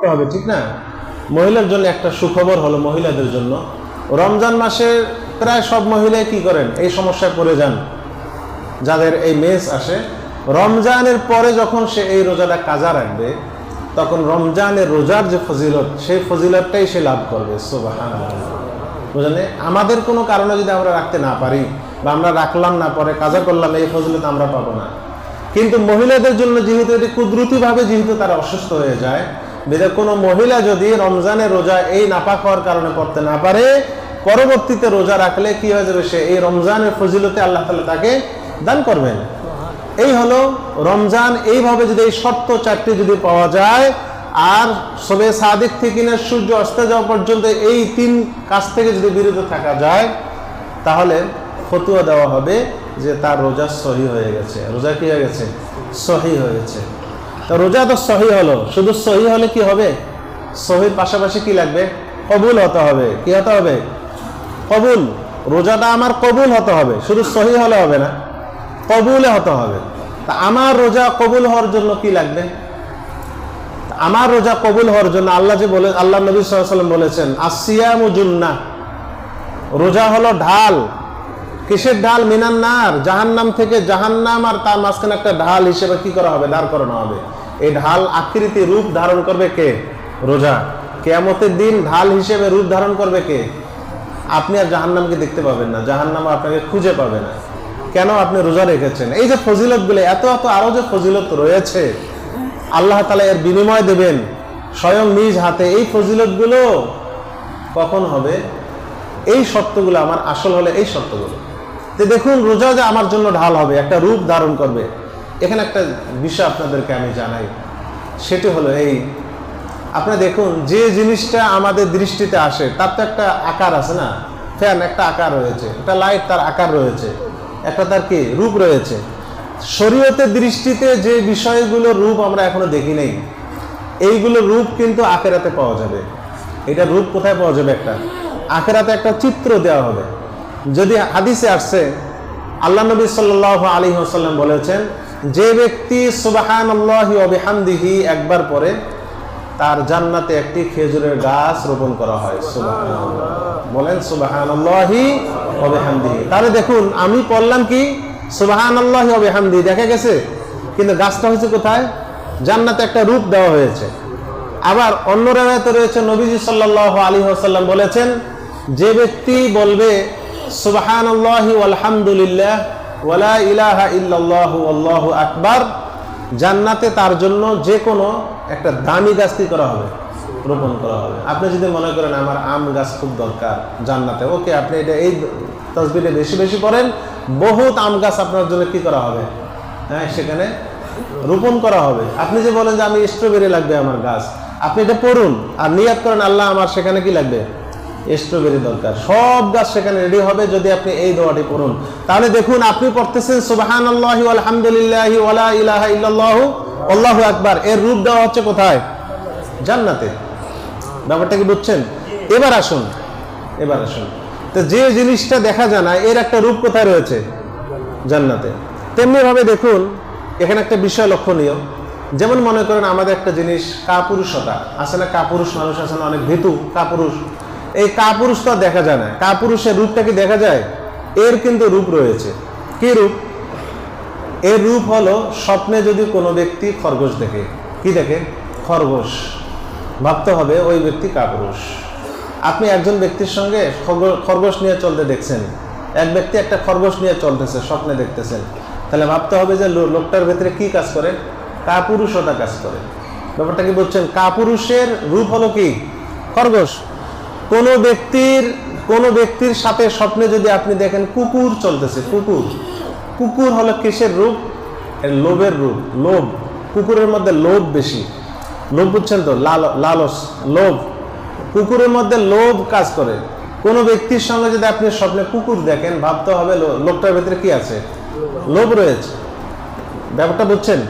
করতে হবে, ঠিক না? মহিলার জন্য একটা সুখবর হলো মহিলাদের জন্য। রমজান মাসে প্রায় সব মহিলাই কি করেন? এই সমস্যায় পড়ে যান। যাদের এই মেস আসে, রমজানের পরে যখন সে এই রোজাটা কাজা রাখবে, তখন রমজানের রোজার যে ফজিলত, সেই ফজিলতটাই সে লাভ করবে সুবাহান বুঝলেন আমাদের কোনো কারণে যদি আমরা রাখতে না পারি, বা আমরা রাখলাম না, পরে কাজা করলাম, এই ফজিলত আমরা পাবো না। কিন্তু মহিলাদের জন্য যেহেতু এটি কুদরতিভাবে যেহেতু তারা অসুস্থ হয়ে যায় বেদে কোনো মহিলা যদি রমজানের রোজা এই নাপাক হওয়ার কারণে পড়তে না পারে, পরবর্তীতে রোজা রাখলে কি হয়ে যাবে সে? এই রমজানের ফজিলতে আল্লাহ তালা তাকে দান করবেন। এই হলো রমজান এইভাবে যদি এই শর্ত চারটি যদি পাওয়া যায়, আর সবে সাদিক থেকে না সূর্য অস্তে যাওয়া পর্যন্ত এই তিন কাজ থেকে যদি বিরত থাকা যায়, তাহলে ফতুয়া দেওয়া হবে যে তার রোজা সহি হয়ে গেছে। রোজা কি হয়ে গেছে? সহি হয়ে গেছে। তো রোজা তো সহি হলো। শুধু সহি হলে কি হবে? সহির পাশাপাশি কি লাগবে? কবুল হতে হবে। কি হতে হবে? কবুল। রোজাটা আমার কবুল হতে হবে। শুধু সহি হলে হবে না, কবুলে হতে হবে। তা আমার রোজা কবুল হওয়ার জন্য কি লাগবে? আমার রোজা কবুল হওয়ার জন্য আল্লাহ যে বলে, আল্লাহ নবী সাল্লাম বলেছেন আসিয়ামু জুন্না। রোজা হলো ঢাল। কিসের ঢাল? মিনান্নার। জাহান্নাম থেকে জাহান্নাম আর তার মাঝখানে একটা ঢাল হিসেবে কি করা হবে? দাঁড় করানো হবে। এই ঢাল আকৃতি রূপ ধারণ করবে কে? রোজা। কেয়ামতের দিন ঢাল হিসেবে রূপ ধারণ করবে কে? আপনি আর জাহান্নামকে দেখতে পাবেন না। জাহান্নাম আপনাকে খুঁজে পাবে না। কেন আপনি রোজা রেখেছেন? এই যে ফজিলতগুলো, এত এত আরও যে ফজিলত রয়েছে, আল্লাহ তালা এর বিনিময় দেবেন স্বয়ং নিজ হাতে। এই ফজিলতগুলো কখন হবে? এই শর্তগুলো আমার আসল হলে এই শর্তগুলো। তো দেখুন, রোজা যে আমার জন্য ঢাল হবে, একটা রূপ ধারণ করবে। এখানে একটা বিষয় আপনাদেরকে আমি জানাই। সেটি হলো এই আপনারা দেখুন, যে জিনিসটা আমাদের দৃষ্টিতে আসে, তার তো একটা আকার আছে না? ফ্যান একটা আকার রয়েছে, একটা লাইট তার আকার রয়েছে, একটা তার কি? রূপ রয়েছে। শরীয়তের দৃষ্টিতে যে বিষয়গুলোর রূপ আমরা এখনও দেখি নেই, এইগুলো রূপ কিন্তু আখেরাতে পাওয়া যাবে। এটা রূপ কোথায় পাওয়া যাবে একটা? আখেরাতে একটা চিত্র দেওয়া হবে। যদি হাদিসে আসছে আল্লাহ নবী সাল্লাহ আলী হাসাল্লাম বলেছেন যে ব্যক্তি একবার পরে তার জান্নাতে একটি খেজুরের গাছ রোপণ করা হয়। বলেন সুবাহান তাহলে দেখুন, আমি পড়লাম কি? সুবাহান আল্লাহি অবিহামদি দেখা গেছে? কিন্তু গাছটা হচ্ছে কোথায়? জান্নাতে একটা রূপ দেওয়া হয়েছে। আবার অন্য রেওয়ায়তে রয়েছে, নবীজি সাল্লাল্লাহু আলী হাসাল্লাম বলেছেন, যে ব্যক্তি বলবে সুবাহান আল্লাহি আলহামদুলিল্লাহ ওয়ালা ইলাহা ইল্লাল্লাহু আল্লাহু আকবার, জান্নাতে তার জন্য যে কোনো একটা দামি গাছ কি করা হবে, রোপণ করা হবে। আপনি যদি মনে করেন আমার আম গাছ খুব দরকার জান্নাতে, ওকে, আপনি এটা এই তসবিটা বেশি বেশি করেন বহুত আম গাছ আপনার জন্য কি করা হবে? হ্যাঁ সেখানে রোপণ করা হবে। আপনি যে বলেন যে আমি স্ট্রবেরি লাগবে আমার গাছ, আপনি এটা পড়ুন আর নিয়াত করেন, আল্লাহ আমার সেখানে কি লাগবে? স্ট্রবেরি দরকার। সব গাছ সেখানে রেডি হবে যদি আপনি এই দোয়াটি পড়ুন। তাহলে দেখুন, আপনি পড়তেছেন সুবাহান আল্লাহি আলহামদুলিল্লাহি ওয়ালা ইলাহা ইল্লাল্লাহু, আল্লাহু আকবার। এর রূপ দেওয়া হচ্ছে কোথায়? জান্নাতে। ব্যাপারটা কি বুঝছেন? এবার আসুন এবার আসুন। তো যে জিনিসটা দেখা যায় না, এর একটা রূপ কোথায় রয়েছে? জান্নাতে। তেমনি ভাবে দেখুন, এখানে একটা বিষয় লক্ষণীয়। যেমন মনে করেন, আমাদের একটা জিনিস, কাপুরুষতা। না কাপুরুষ? মানুষ না, অনেক ভীতু, কাপুরুষ। এই কাপুরুষটা দেখা যায় না। কাপুরুষের রূপটা কি দেখা যায়? এর কিন্তু রূপ রয়েছে। কি রূপ? এর রূপ হলো স্বপ্নে যদি কোনো ব্যক্তি খরগোশ দেখে। কি দেখে? খরগোশ। ভাবতে হবে ওই ব্যক্তি কাপুরুষ। আপনি একজন ব্যক্তির সঙ্গে খরগো- খরগোশ নিয়ে চলতে দেখছেন। এক ব্যক্তি একটা খরগোশ নিয়ে চলতেছে, স্বপ্নে দেখতেছেন। তাহলে ভাবতে হবে যে লোকটার ভেতরে কি কাজ করে? কাপুরুষতা কাজ করে। ব্যাপারটা কি বলছেন কাপুরুষের রূপ হলো কি? খরগোশ। কোনো ব্যক্তির কোনো ব্যক্তির সাথে স্বপ্নে যদি আপনি দেখেন কুকুর চলতেছে, কুকুর। কুকুর হলো কিসের রূপ? লোভের রূপ, লোভ। কুকুরের মধ্যে লোভ বেশি। লোভ বুঝছেন তো? লাল, লালস, লোভ। কুকুরের মধ্যে লোভ কাজ করে। কোনো ব্যক্তির সঙ্গে যদি আপনি স্বপ্নে কুকুর দেখেন, ভাবতে হবে লোকটার ভেতরে কি আছে? লোভ রয়েছে। ব্যাপারটা বুঝছেন?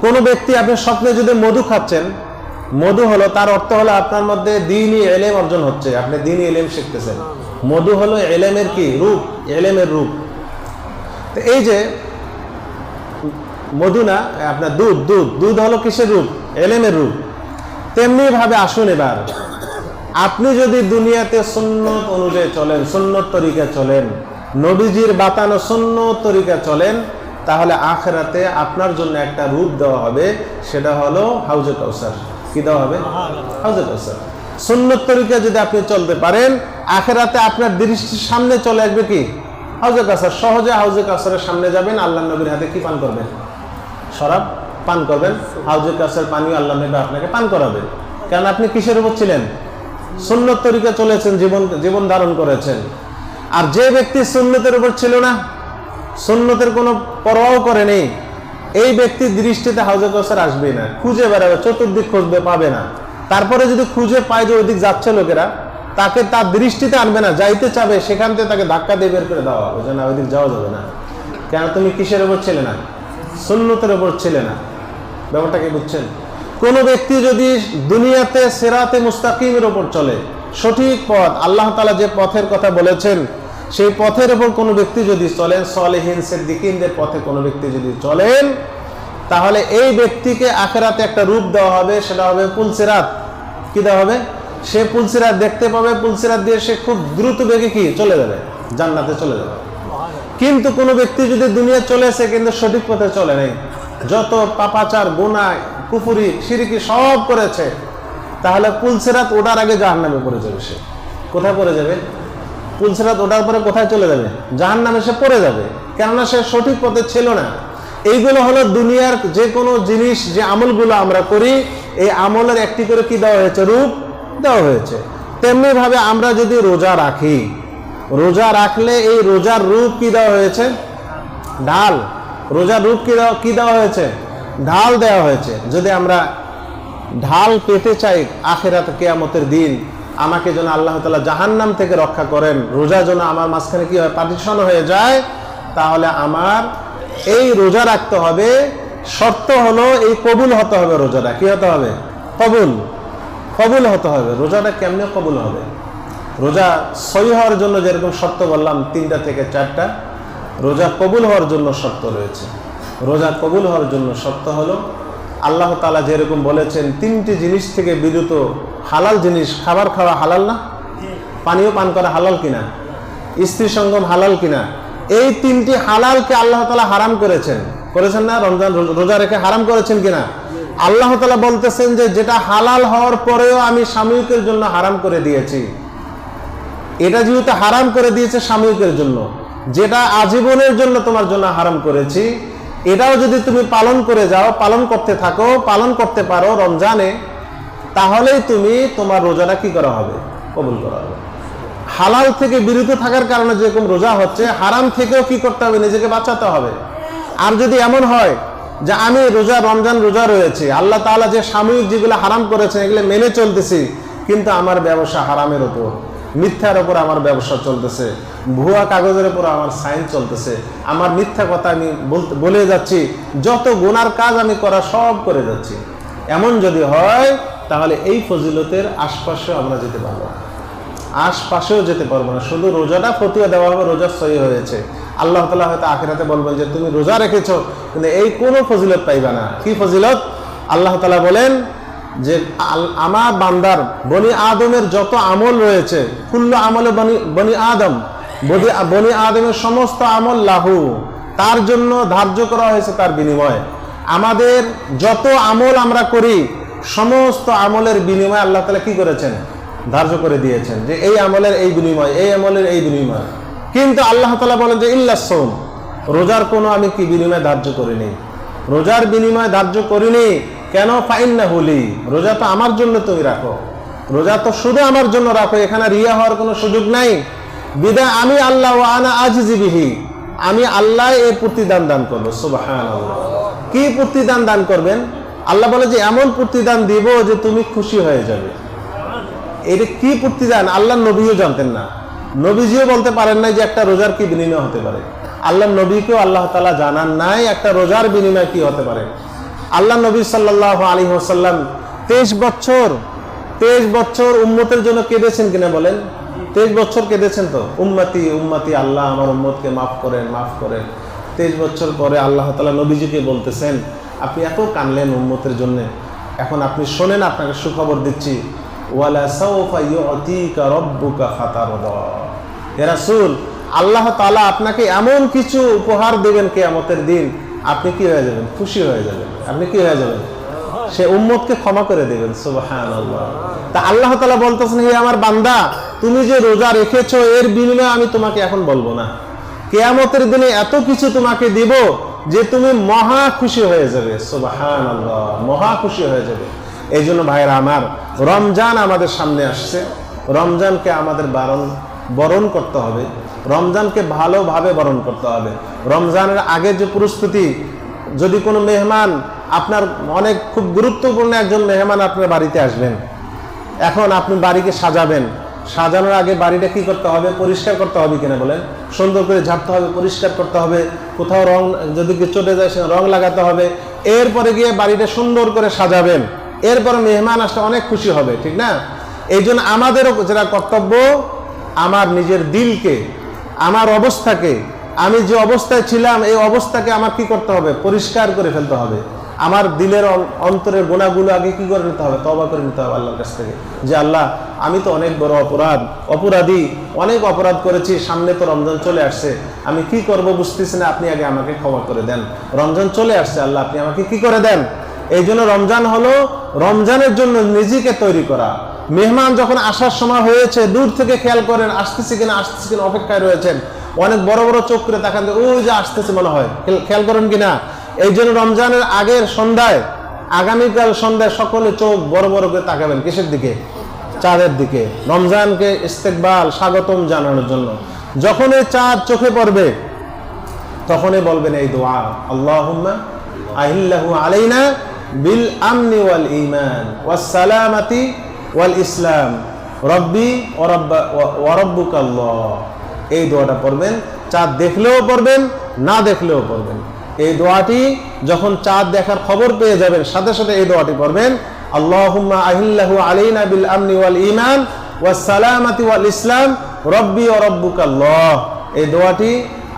কোনো ব্যক্তি আপনি স্বপ্নে যদি মধু খাচ্ছেন মধু হলো, তার অর্থ হলো আপনার মধ্যে দিনই এলেম অর্জন হচ্ছে। আপনি দিনই এলেম শিখতেছেন। মধু হলো এলেমের কি? রূপ, এলেমের রূপ। তো এই যে মধু না, আপনার দুধ দুধ দুধ হলো কিসের রূপ? এলেমের রূপ। তেমনি ভাবে আসুন এবার। আপনি যদি দুনিয়াতে সুন্নত অনুযায়ী চলেন, সুন্নত তরিকা চলেন, নবীজির বাতানো সুন্নত তরিকা চলেন, তাহলে আখেরাতে আপনার জন্য একটা রূপ দেওয়া হবে, সেটা হলো হাউজে কাউসার। কি দেওয়া হবে? হাউজে কাউসার সুন্নত তরিকা যদি আপনি চলতে পারেন, আখেরাতে আপনার দৃষ্টির সামনে চলে আসবে কি? হাউজে কাউসার সহজে হাউজে কাউসারের সামনে যাবেন, আল্লাহ নবীর হাতে কি পান করবেন? শরাব পান করবেন। হাউজে কাউসার পানীয় আল্লাহ নবী আপনাকে পান করাবেন। কারণ আপনি কিসের উপর ছিলেন? সুন্নত তরিকা চলেছেন, জীবন জীবন ধারণ করেছেন। আর যে ব্যক্তি সুন্নতের উপর ছিল না, সুন্নতের কোনো পরোয়াও করেনি এই ব্যক্তির দৃষ্টিতে হাউজে কাউসার আসবেই না, খুঁজে বেড়াবে, চতুর্দিক খুঁজবে, পাবে না। তারপরে যদি খুঁজে পায় যে ওইদিক যাচ্ছে লোকেরা, তাকে তার দৃষ্টিতে আনবে না, যাইতে চাবে, সেখান থেকে তাকে ধাক্কা দিয়ে বের করে দেওয়া হবে, যে না, ওইদিক যাওয়া যাবে না। কেন, তুমি কিসের ওপর ছিলে না? সুন্নতের ওপর ছিলে না। ব্যাপারটাকে বুঝছেন? কোন ব্যক্তি যদি দুনিয়াতে সেরাতে মুস্তাকিমের ওপর চলে, সঠিক পথ, আল্লাহ তালা যে পথের কথা বলেছেন সেই পথের ওপর কোনো ব্যক্তি যদি চলেন, সলেহীন, সিদ্দিকিনদের পথে কোনো ব্যক্তি যদি চলেন, তাহলে এই ব্যক্তিকে আখেরাতে একটা রূপ দেওয়া হবে, সেটা হবে পুলসিরাত। কি দেওয়া হবে? সে পুলসিরাত দেখতে পাবে, পুলসিরাত দিয়ে সে খুব দ্রুত বেগে কি? চলে যাবে, জান্নাতে চলে যাবে। কিন্তু কোনো ব্যক্তি যদি দুনিয়া চলে আসে, কিন্তু সঠিক পথে চলে নেই। যত পাপাচার গুণা কুফুরি, সিরিকি সব করেছে, তাহলে পুলসেরাত ওঠার আগে জাহান নামে পড়ে যাবে সে। কোথায় পড়ে যাবে? পুলসেরাত ওঠার পরে কোথায় চলে যাবে? জাহান নামে সে পড়ে যাবে। কেননা সে সঠিক পথে ছিল না। এইগুলো হলো দুনিয়ার যে কোনো জিনিস, যে আমলগুলো আমরা করি, এই আমলের একটি করে কি দেওয়া হয়েছে? রূপ দেওয়া হয়েছে। তেমনি ভাবে আমরা যদি রোজা রাখি, রোজা রাখলে এই রোজার রূপ কি দেওয়া হয়েছে? ঢাল। রোজার রূপ কি দেওয়া কি দেওয়া হয়েছে? ঢাল দেওয়া হয়েছে। যদি আমরা ঢাল পেতে চাই আখেরাত কেয়ামতের দিন আমাকে যেন আল্লাহ তালা জাহান্নাম থেকে রক্ষা করেন। রোজা যেন আমার মাঝখানে কি হয় পার্টিশন হয়ে যায়, তাহলে আমার এই রোজা রাখতে হবে। শর্ত হলো এই কবুল হতে হবে রোজাটা। কি হতে হবে? কবুল। কবুল হতে হবে। রোজাটা কেমনে কবুল হবে? রোজা সই হওয়ার জন্য যেরকম শর্ত বললাম, তিনটা থেকে চারটা। রোজা কবুল হওয়ার জন্য শর্ত রয়েছে। রোজা কবুল হওয়ার জন্য শর্ত হলো, আল্লাহ তালা যেরকম বলেছেন, তিনটি জিনিস থেকে বিরত হালাল জিনিস, খাবার খাওয়া হালাল না? পানীয় পান করা হালাল কিনা? স্ত্রী সঙ্গম হালাল কিনা? এই তিনটি হালালকে আল্লাহ তালা হারাম করেছেন। করেছেন না? রমজান রোজা রেখে হারাম করেছেন কিনা? আল্লাহ তালা বলতেছেন যে যেটা হালাল হওয়ার পরেও আমি সাময়িকের জন্য হারাম করে দিয়েছি। এটা যেহেতু হারাম করে দিয়েছে সাময়িকের জন্য, যেটা আজীবনের জন্য তোমার জন্য হারাম করেছি, এটাও যদি তুমি পালন করে যাও, পালন করতে থাকো, পালন করতে পারো রমজানে তাহলেই তুমি তোমার রোজাটা কি করা হবে? কবুল করা হবে। হালাল থেকে বিরত থাকার কারণে যেরকম রোজা হচ্ছে, হারাম থেকেও কি করতে হবে? নিজেকে বাঁচাতে হবে। আর যদি এমন হয় যে আমি রোজা, রমজান রোজা রয়েছে, আল্লাহ তাআলা যে সাময়িক যেগুলো হারাম করেছেন, এগুলো মেনে চলতেছি, কিন্তু আমার ব্যবসা হারামের ওপর, মিথ্যার ওপর আমার ব্যবসা চলতেছে, ভুয়া কাগজের উপর আমার সাইন চলতেছে, আমার মিথ্যা কথা আমি বলে যাচ্ছি, যত গুনার কাজ আমি করা সব করে যাচ্ছি। এমন যদি হয় তাহলে এই ফজিলতের আশপাশে আমরা যেতে পারব আশপাশেও যেতে পারব না। শুধু রোজাটা ফতুয়া দেওয়া হবে, রোজা সহি হয়েছে। আল্লাহ তালা হয়তো আখেরাতে বলবেন যে, তুমি রোজা রেখেছো, কিন্তু এই কোনো ফজিলত পাইবা না। কি ফজিলত? আল্লাহ তালা বলেন যে আমার বান্দার বনি আদমের যত আমল রয়েছে, কুল্ল আমলে বনি বনি আদম বনি আদমের সমস্ত আমল লাহু। তার জন্য ধার্য করা হয়েছে তার বিনিময়। আমাদের যত আমল আমরা করি সমস্ত আমলের বিনিময় আল্লাহ তালা কি করেছেন? ধার্য করে দিয়েছেন যে এই আমলের এই বিনিময়, এই আমলের এই বিনিময়। কিন্তু আল্লাহ তালা বলেন যে ইল্লাসোম রোজার কোনো আমি কি বিনিময় ধার্য করিনি? রোজার বিনিময় ধার্য করিনি? কেন? ফাইন না হলি রোজা তো আমার জন্য তুমি রাখো। রোজা তো শুধু আমার জন্য রাখো, এখানে রিয়া হওয়ার কোনো সুযোগ নাই। বিদায় আমি আল্লাহ আনা আজিবিহি আমি আল্লাহ এর প্রতিদান দান করব সুবাহান কি প্রতিদান দান করবেন? আল্লাহ বলে যে, এমন প্রতিদান দিব যে তুমি খুশি হয়ে যাবে। এটা কি প্রতিদান? আল্লাহ নবীও জানতেন না। নবীজিও বলতে পারেন নাই যে একটা রোজার কি বিনিময় হতে পারে। আল্লাহ নবীকেও আল্লাহ তালা জানান নাই একটা রোজার বিনিময় কি হতে পারে। আল্লাহ নবী সাল্লাহ আলী হোসাল্লাম তেইশ বছর তেইশ বছর উম্মতের জন্য কেঁদেছেন কিনা বলেন? তেইশ বছর কেঁদেছেন তো? উম্মাতি উম্মাতি, আল্লাহ আমার উম্মতকে মাফ করেন মাফ করেন। তেইশ বছর পরে আল্লাহ তালা নবীজিকে বলতেছেন আপনি এত কানলেন উম্মতের জন্য। এখন আপনি শোনেন, আপনাকে সুখবর দিচ্ছি। ওয়ালা আল্লাহ তাআলা আপনাকে এমন কিছু উপহার দেবেন কিয়ামতের দিন, আপনি কি হয়ে যাবেন? খুশি হয়ে যাবেন। আপনি কি হয়ে যাবেন? সে উম্মতকে ক্ষমা করে দেবেন তা আল্লাহ তাআলা বলতেছেন, হে আমার বান্দা, তুমি যে রোজা রেখেছো, এর বিনিময়ে আমি তোমাকে এখন বলব না। কেয়ামতের দিনে এত কিছু তোমাকে দিব যে তুমি মহা খুশি হয়ে যাবে, সুবহানাল্লাহ, মহা খুশি হয়ে যাবে। এই জন্য ভাইরা আমার রমজান আমাদের সামনে আসছে। রমজানকে আমাদের বারণ, বরণ করতে হবে। রমজানকে ভালোভাবে বরণ করতে হবে। রমজানের আগে যে প্রস্তুতি, যদি কোনো মেহমান আপনার অনেক খুব গুরুত্বপূর্ণ একজন মেহমান আপনার বাড়িতে আসবেন, এখন আপনি বাড়িকে সাজাবেন। সাজানোর আগে বাড়িটা কি করতে হবে, পরিষ্কার করতে হবে কিনা বলেন? সুন্দর করে ঝাড়তে হবে, পরিষ্কার করতে হবে, কোথাও রং যদি চটে যায় সে রং লাগাতে হবে। এরপরে গিয়ে বাড়িটা সুন্দর করে সাজাবেন। এরপরে মেহমান আসতে অনেক খুশি হবে, ঠিক না? এই জন্য আমাদেরও যেটা কর্তব্য, আমার নিজের দিলকে, আমার অবস্থাকে, আমি যে অবস্থায় ছিলাম, এই অবস্থাকে আমার কি করতে হবে? পরিষ্কার করে ফেলতে হবে। আমার দিলের অন- অন্তরের গোনাগুলো আগে কি করে নিতে হবে? তবা করে নিতে হবে আল্লাহর কাছ থেকে। যে আল্লাহ, আমি তো অনেক বড় অপরাধ, অপরাধী, অনেক অপরাধ করেছি, সামনে তো রমজান চলে আসছে। আমি কি করব বুঝতেছি না, আপনি আগে আমাকে ক্ষমা করে দেন। রমজান চলে আসছে, আল্লাহ, আপনি আমাকে কি করে দেন? এই জন্য রমজান হলো রমজানের জন্য নিজেকে তৈরি করা। মেহমান যখন আসার সময় হয়েছে, দূর থেকে খেয়াল করেন, আসতেছে কিনা আসতেছে কিনা, অপেক্ষায় রয়েছেন। অনেক বড় বড় চোখ করে তাকান ওই যে আসতেছে মনে হয়। খেয়াল করেন কিনা? এই জন্য রমজানের আগের সন্ধ্যায়, আগামীকাল সন্ধ্যায় সকলে চোখ বড় বড় করে তাকাবেন। কিসের দিকে? চাঁদের দিকে। রমজানকে ইস্তেকবাল, স্বাগতম জানানোর জন্য। যখন এই চাঁদ চোখে পড়বে, তখনই বলবেন এই দোয়া, আল্লাহুম্মা আহিল্লাহু আলাইনা বিল আমনি ওয়াল ইমান ওয়াস সালামাতি ওয়াল ইসলাম। রব্বি ওয়া রাব্বা ওয়া আল্লাহ এই দোয়াটা পড়বেন। চাঁদ দেখলেও পড়বেন, না দেখলেও পড়বেন। এই দোয়াটি যখন চাঁদ দেখার খবর পেয়ে যাবেন, সাথে সাথে এই দোয়াটি পড়বেন, আল্লাহুম্মা আহিল্লাহু আলাইনা বিল আমনি ওয়াল ঈমান ওয়াস সালামাতি ইসলাম, রব্বি ওয়া রাব্বুকা আল্লাহ এই দোয়াটি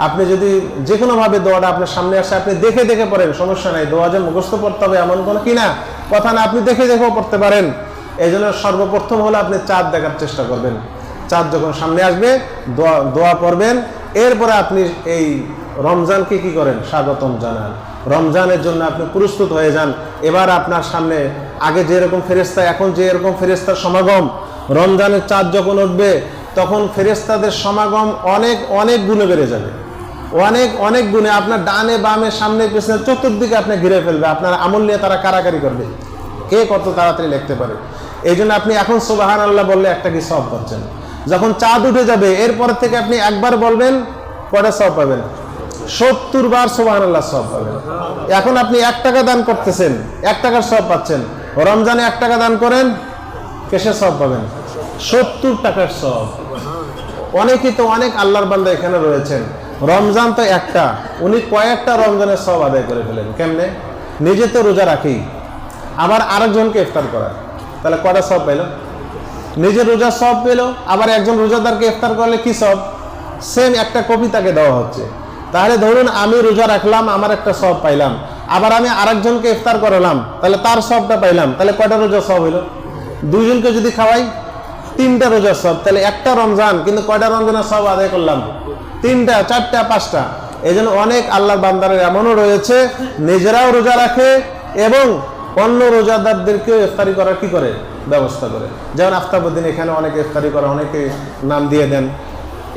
আপনি যদি যে কোনোভাবে দোয়াটা আপনার সামনে আসে, আপনি দেখে দেখে পড়েন, সমস্যা নাই, দোয়া যে মুখস্থ পড়তে হবে এমন কোনো কি না? কথা না, আপনি দেখে দেখেও পড়তে পারেন। এই জন্য সর্বপ্রথম হলো আপনি চাঁদ দেখার চেষ্টা করবেন। চাঁদ যখন সামনে আসবে, দোয়া দোয়া পড়বেন। এরপরে আপনি এই রমজানকে কি করেন? স্বাগতম জানান। রমজানের জন্য আপনি প্রস্তুত হয়ে যান। এবার আপনার সামনে আগে যেরকম ফেরেস্তা এখন যে এরকম ফেরেস্তার সমাগম, রমজানের চাঁদ যখন উঠবে, তখন ফেরেস্তাদের সমাগম অনেক অনেক গুণে বেড়ে যাবে। অনেক অনেক গুণে আপনার ডানে, বামে, সামনে, পেছনে, চতুর্দিকে আপনি ঘিরে ফেলবে। আপনার আমল নিয়ে তারা কারাকারি করবে। কে কত তাড়াতাড়ি লিখতে পারে? এই জন্য আপনি এখন সুবাহান আল্লাহ বললে একটা কি সব পাচ্ছেন। যখন চাঁদ উঠে যাবে, এরপর থেকে আপনি একবার বলবেন কয়টা সব পাবেন। সত্তর বার সুবাহান আল্লাহ সব পাবেন। এখন আপনি এক টাকা দান করতেছেন, এক টাকার সব পাচ্ছেন। রমজানে এক টাকা দান করেন, কেসে সব পাবেন। সত্তর টাকার সব অনেকেই তো অনেক আল্লাহর বান্দা এখানে রয়েছেন। রমজান তো একটা। উনি কয়েকটা রমজানের সব আদায় করে ফেলেন। কেমনে? নিজে তো রোজা রাখি আবার আরেকজনকে ইফতার করা তাহলে কটা সব পেল? নিজের রোজা সব পেল, আবার একজন রোজাদারকে ইফতার করলে কি সব সেম একটা কপি তাকে দেওয়া হচ্ছে। তাহলে ধরুন আমি রোজা রাখলাম, আমার একটা সব পাইলাম। আবার আমি আরেকজনকে ইফতার করালাম, তাহলে তার সবটা পাইলাম, তাহলে কয়টা রোজা সব হইল? দুইজনকে যদি খাওয়াই, তিনটা রোজার সব, তাহলে একটা রমজান, কিন্তু কয়টা রমজানের সব আদায় করলাম? তিনটা, চারটা, পাঁচটা। এই অনেক আল্লাহর বান্দারের এমনও রয়েছে, নিজেরাও রোজা রাখে এবং অন্য রোজাদারদেরকেও ইফতারি করার কি করে? ব্যবস্থা করে। যেমন আফতাবুদ্দিন এখানে অনেকে ইফতারি করে, অনেকে নাম দিয়ে দেন।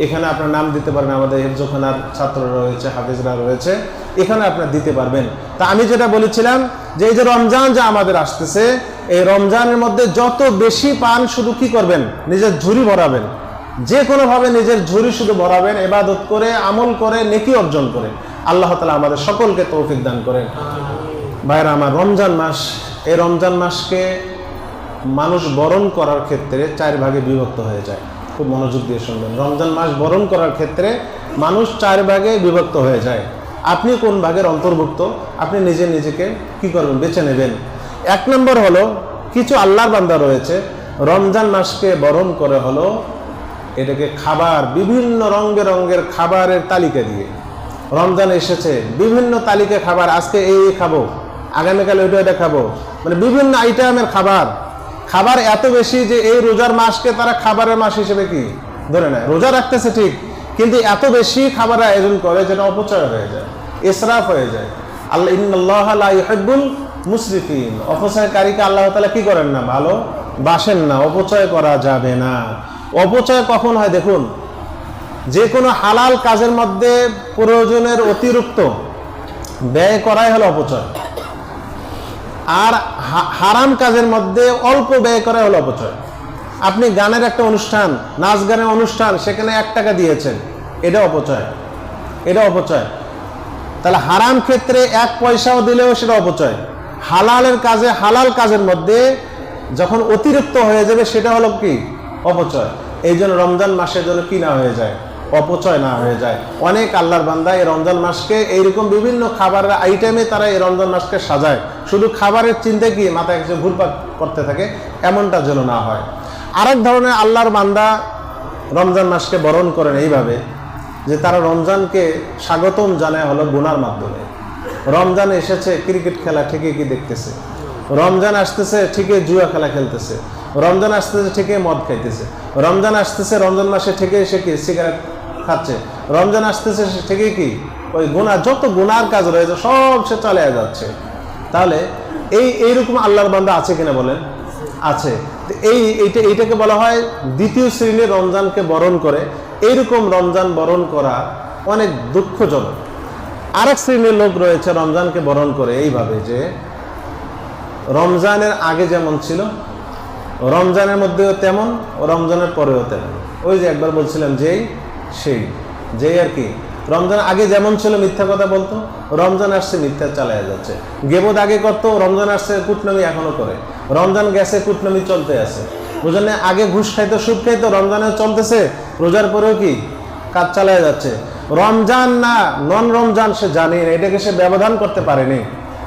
এখানে আপনার নাম দিতে পারেন আমাদের হেফজোখানার ছাত্ররা রয়েছে, হাফিজরা রয়েছে, এখানে আপনার দিতে পারবেন। তা আমি যেটা বলেছিলাম যে এই যে রমজান যা আমাদের আসতেছে, এই রমজানের মধ্যে যত বেশি পান শুধু কি করবেন? নিজের ঝুরি ভরাবেন। যে কোনোভাবে নিজের ঝুরি শুধু ভরাবেন এবাদত করে, আমল করে, নেকি অর্জন করে। আল্লাহ তালা আমাদের সকলকে তৌফিক দান করেন। ভাইরা, আমার রমজান মাস, এই রমজান মাসকে মানুষ বরণ করার ক্ষেত্রে চার ভাগে বিভক্ত হয়ে যায়। খুব মনোযোগ দিয়ে শুনবেন। রমজান মাস বরণ করার ক্ষেত্রে মানুষ চার ভাগে বিভক্ত হয়ে যায়। আপনি কোন ভাগের অন্তর্ভুক্ত? আপনি নিজে নিজেকে কি করবেন? বেছে নেবেন। এক নম্বর হলো, কিছু আল্লাহর বান্দা রয়েছে। রমজান মাসকে বরণ করে হলো এটাকে খাবার, বিভিন্ন রঙ বেরঙের খাবারের তালিকা দিয়ে। রমজান এসেছে, বিভিন্ন তালিকা খাবার, আজকে এই খাব, আগামীকাল ওইটা ওইটা খাব। মানে বিভিন্ন আইটেমের খাবার। খাবার এত বেশি যে এই রোজার মাসকে তারা খাবারের মাস হিসেবে কি ধরে নেয়? রোজা রাখতেছে ঠিক, কিন্তু এত বেশি খাবার আয়োজন করে যেটা অপচয় হয়ে যায়, ইসরাফ হয়ে যায়। আল্লাহ, ইন্নাল্লাহ লা ইউহিব্বুল মুসরিফিন অপচয়কারীকে আল্লাহ তালা কি করেন না? ভালো, বাসেন না, অপচয় করা যাবে না। অপচয় কখন হয় দেখুন যে কোনো হালাল কাজের মধ্যে প্রয়োজনের অতিরিক্ত ব্যয় করাই হলো অপচয়। আর হারাম কাজের মধ্যে অল্প ব্যয় করা হলো অপচয়। আপনি গানের একটা অনুষ্ঠান, নাচ গানের অনুষ্ঠান, সেখানে এক টাকা দিয়েছেন, এটা অপচয়। এটা অপচয়। তাহলে হারাম ক্ষেত্রে এক পয়সাও দিলেও সেটা অপচয়। হালালের কাজে, হালাল কাজের মধ্যে যখন অতিরিক্ত হয়ে যাবে, সেটা হলো কি? অপচয়। এই জন্য রমজান মাসের জন্য কি না হয়ে যায়? অপচয় না হয়ে যায়। অনেক আল্লাহর বান্দা এই রমজান মাসকে এইরকম বিভিন্ন খাবারের আইটেমে তারা এই রমজান মাসকে সাজায়। শুধু খাবারের চিন্তা কি, মাথায় কিছু ঘুরপাক করতে থাকে, এমনটা যেন না হয়। আরেক ধরনের আল্লাহর বান্দা রমজান মাসকে বরণ করেন এইভাবে যে তারা রমজানকে স্বাগতম জানায় হলো গুনার মাধ্যমে। রমজান এসেছে, ক্রিকেট খেলা ঠিকই কি দেখতেছে। রমজান আসতেছে, ঠিকই জুয়া খেলা খেলতেছে। রমজান আসতেছে, ঠিকই মদ খাইতেছে। রমজান আসতেছে, রমজান মাসে ঠিকই সে কি সিগারেট খাচ্ছে। রমজান আসতেছে, সে ঠিকই কি? ওই গুণা যত গুনার কাজ রয়েছে, সব সে চলে যাচ্ছে। তাহলে এই, এইরকম আল্লাহর বান্দা আছে কিনা বলেন? আছে। এই, এইটা, এইটাকে বলা হয় দ্বিতীয় শ্রেণির রমজানকে বরণ করে। এইরকম রমজান বরণ করা অনেক দুঃখজনক। আরেক শ্রেণির লোক রয়েছে রমজানকে বরণ করে এইভাবে যে রমজানের আগে যেমন ছিল, রমজানের মধ্যেও তেমন, ও রমজানের পরেও তেমন। ওই যে একবার বলছিলাম যেই সেই, যেই আর কি। রমজান আগে যেমন ছিল মিথ্যা কথা বলতো, রমজান আসছে, মিথ্যা চালায় যাচ্ছে। গেবোদ আগে করতো, রমজান আসছে, কুটনমি এখনও করে। রমজান গেছে, কুটনমি চলতে আছে। বুঝলেন আগে ঘুষ খাইতো, সুদ খাইতো রমজানে চলতেছে। রোজার পরেও কি? কাজ চালায় যাচ্ছে। রমজান না নন রমজান সে জানে না, এটাকে সে ব্যবধান করতে পারেনি।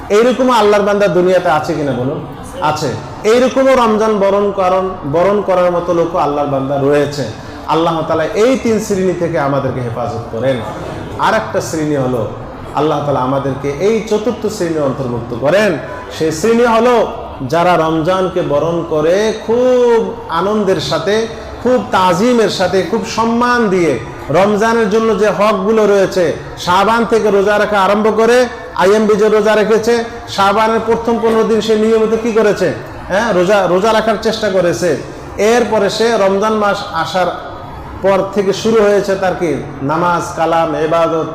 এইরকম আল্লাহর বান্দা দুনিয়াতে আছে কিনা বলুন? আছে। এইরকমও রমজান বরণ করণ, বরণ করার মতো লোক আল্লাহর বান্দা রয়েছে। আল্লাহ তালা এই তিন শ্রেণি থেকে আমাদেরকে হেফাজত করেন। আর একটা শ্রেণি হলো আল্লাহ তালা আমাদেরকে এই চতুর্থ শ্রেণি অন্তর্ভুক্ত করেন। সেই শ্রেণি হলো যারা রমজানকে বরণ করে খুব আনন্দের সাথে, খুব তাজিমের সাথে, খুব সম্মান দিয়ে রমজানের জন্য যে হকগুলো রয়েছে, শাবান থেকে রোজা রাখা আরম্ভ করে আইএম বিজয় রোজা রেখেছে, শাবানের প্রথম পনেরো দিন সে নিয়মিত কি করেছে? হ্যাঁ রোজা রোজা রাখার চেষ্টা করেছে। এরপরে সে রমজান মাস আসার পর থেকে শুরু হয়েছে তার কি? নামাজ, কালাম এবাদত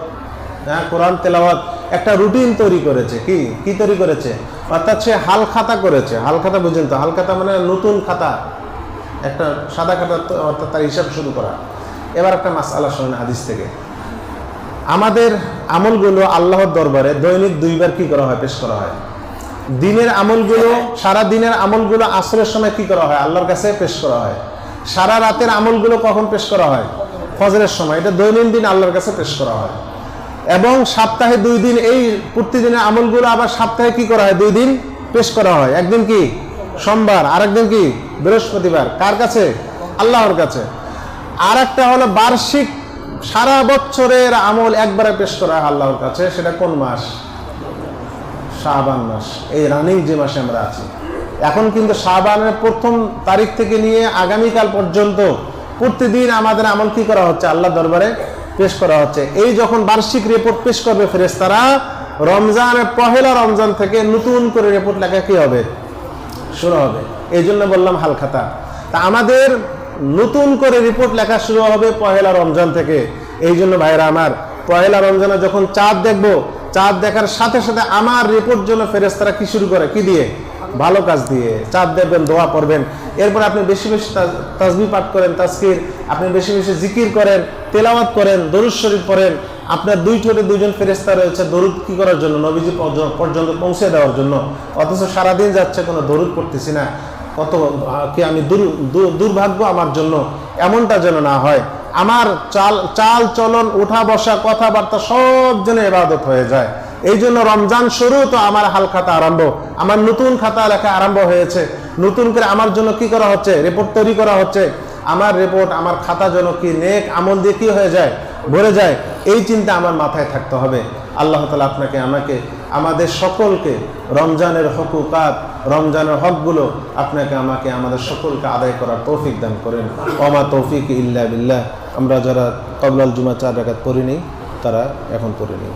হ্যাঁ কোরআন, তেলাওয়াত। একটা রুটিন তৈরি করেছে। কি? কি তৈরি করেছে? অর্থাৎ সে হাল খাতা করেছে। হাল খাতা বুঝেন তো হাল খাতা মানে নতুন খাতা। একটা সাদা খাতা অর্থাৎ তার হিসাব শুরু করা। এবার একটা মাস আল্লাহ শোনেন হাদিস থেকে। আমাদের আমলগুলো আল্লাহর দরবারে দৈনিক দুইবার কি করা হয়? পেশ করা হয়। দিনের আমলগুলো, সারা দিনের আমলগুলো আসরের সময় কি করা হয়? আল্লাহর কাছে পেশ করা হয়। সারা রাতের আমলগুলো কখন পেশ করা হয়? ফজরের সময়। এটা দৈনন্দিন আল্লাহর কাছে পেশ করা হয়। এবং সপ্তাহে দুই দিন এই প্রতিদিনের আমলগুলো আবার সপ্তাহে কি করা হয়? দুই দিন পেশ করা হয়। একদিন কি? সোমবার। আরেকদিন কি? বৃহস্পতিবার। কার কাছে? আল্লাহর কাছে। আর একটা হলো বার্ষিক সারা বছরের আমল একবারে পেশ করা হয় আল্লাহর কাছে। সেটা কোন মাস? শাহবান মাস। এই রানিং যে মাসে আমরা আছি। এখন কিন্তু শাহবানের প্রথম তারিখ থেকে নিয়ে আগামীকাল পর্যন্ত প্রতিদিন আমাদের আমল কি করা হচ্ছে আল্লাহ দরবারে পেশ করা হচ্ছে। এই যখন বার্ষিক রিপোর্ট পেশ করবে ফেরেস্তারা রমজানের পহেলা রমজান থেকে নতুন করে রিপোর্ট লেখা কি হবে? শুরু হবে। এই জন্য বললাম হালখাতা। তা আমাদের নতুন করে রিপোর্ট লেখা শুরু হবে পহেলা রমজান থেকে। এই জন্য ভাইরা আমার, পহেলা রমজানে যখন চাঁদ দেখব, চাঁদ দেখার সাথে সাথে আমার রিপোর্ট জন্য ফেরেস্তারা কি শুরু করে? কি দিয়ে? ভালো কাজ দিয়ে চাঁদ দেখবেন দোয়া পড়বেন এরপর আপনি বেশি বেশি তাজ- তাজবি পাঠ করেন, তাজকির। আপনি বেশি বেশি জিকির করেন, তেলাওয়াত করেন, দরুদ শরীফ পড়েন। আপনার দুই ঠোঁটে দুইজন ফেরেস্তা রয়েছে দরুদ কি করার জন্য, নবীজি পর্য- পর্যন্ত পৌঁছে দেওয়ার জন্য। অথচ সারাদিন যাচ্ছে, কোনো দরুদ পড়তেছি না। কত, কি আমি দুর্ভাগ্য আমার জন্য, এমনটা যেন না হয়। আমার চাল চাল চলন, উঠা বসা, কথাবার্তা সব যেন এবাদত হয়ে যায়। এই জন্য রমজান শুরু তো আমার হাল খাতা আরম্ভ। আমার নতুন খাতা লেখা আরম্ভ হয়েছে। নতুন করে আমার জন্য কি করা হচ্ছে? রিপোর্ট তৈরি করা হচ্ছে। আমার রিপোর্ট আমার খাতা যেন কি নেক আমল দিয়ে কি হয়ে যায়, ভরে যায়, এই চিন্তা আমার মাথায় থাকতে হবে। আল্লাহ তালা আপনাকে, আমাকে, আমাদের সকলকে রমজানের হকুকাত, রমজানের হকগুলো আপনাকে, আমাকে, আমাদের সকলকে আদায় করার তৌফিক দান করেন। অমা তৌফিক ইল্লা বিল্লাহ। আমরা যারা কবলাল জুমা চার রাকাত পড়িনি, তারা এখন পড়ে নিই